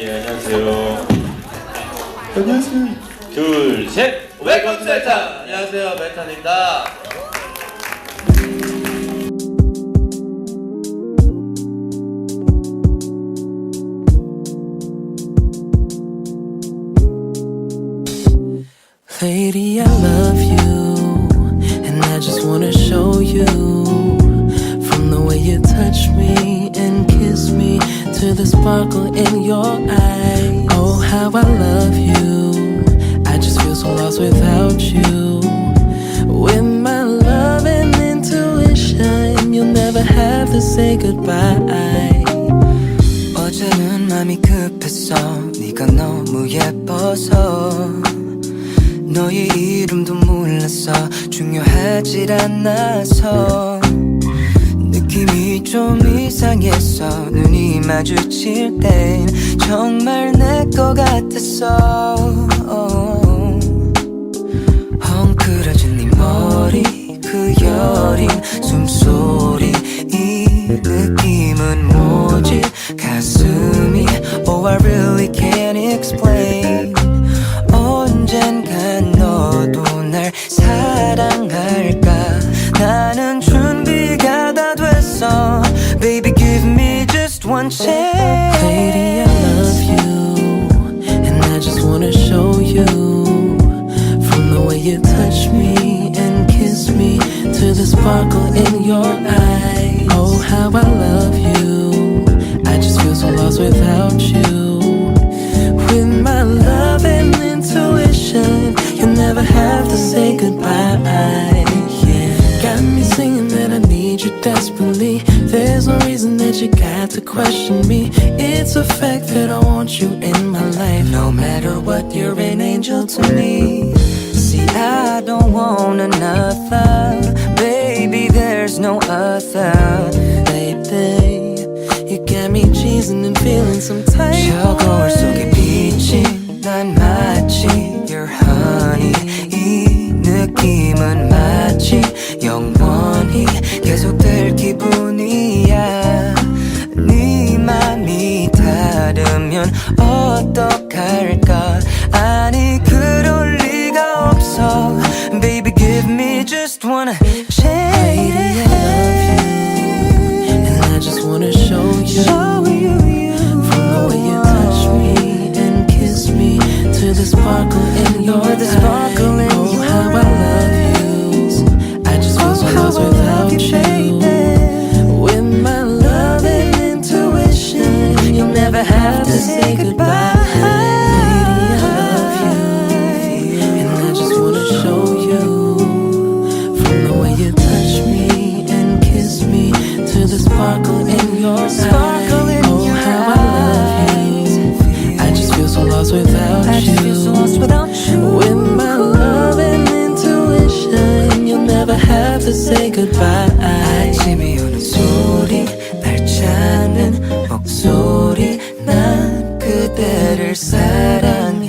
예, 안녕하세요. 안녕하세요. 둘, 셋. 웰컴 투 메타 안녕하세요 메탄입니다 to the sparkle in your eye. Oh, how I love you. I just feel so lost without you. With my love and intuition, you'll never have to say goodbye. 어제는 맘이 급했어 네가 너무 예뻐서 너의 이름도 몰랐어 중요하질 않아서 좀 이상했어 눈이 마주칠 땐 정말 내 거 같았어. 헝클어진 네 머리 그 여린 숨소리 이 느낌은 뭐지? 가슴이 Oh I really can't explain. 언젠간 너도 날 사랑할까? 나는 준 one chance Lady, I love you, and I just wanna show you. From the way you touch me and kiss me to the sparkle in your eye. Oh, how I love desperately. There's no reason that you got to question me. It's a fact that I want you in my life. No matter what, you're an angel to me. See, I don't want another. Baby, there's no other. Baby, you got me cheesing and feeling some type 저 of 계속될 기분이야 네 맘이 다르면 어떡할까 아니 그럴 리가 없어 Baby give me just one Lady, I love you, and I just wanna show you. Show you, you. From the way you touch me and kiss me to the sparkle in your the sparkle in your Sparkle eye. in oh, your how I love you. I just feel so lost without I you. just feel so lost without you. With my love and intuition, you'll never have to say goodbye. 아침이 오는 소리 날 찾는 목소리 난 그대를 사랑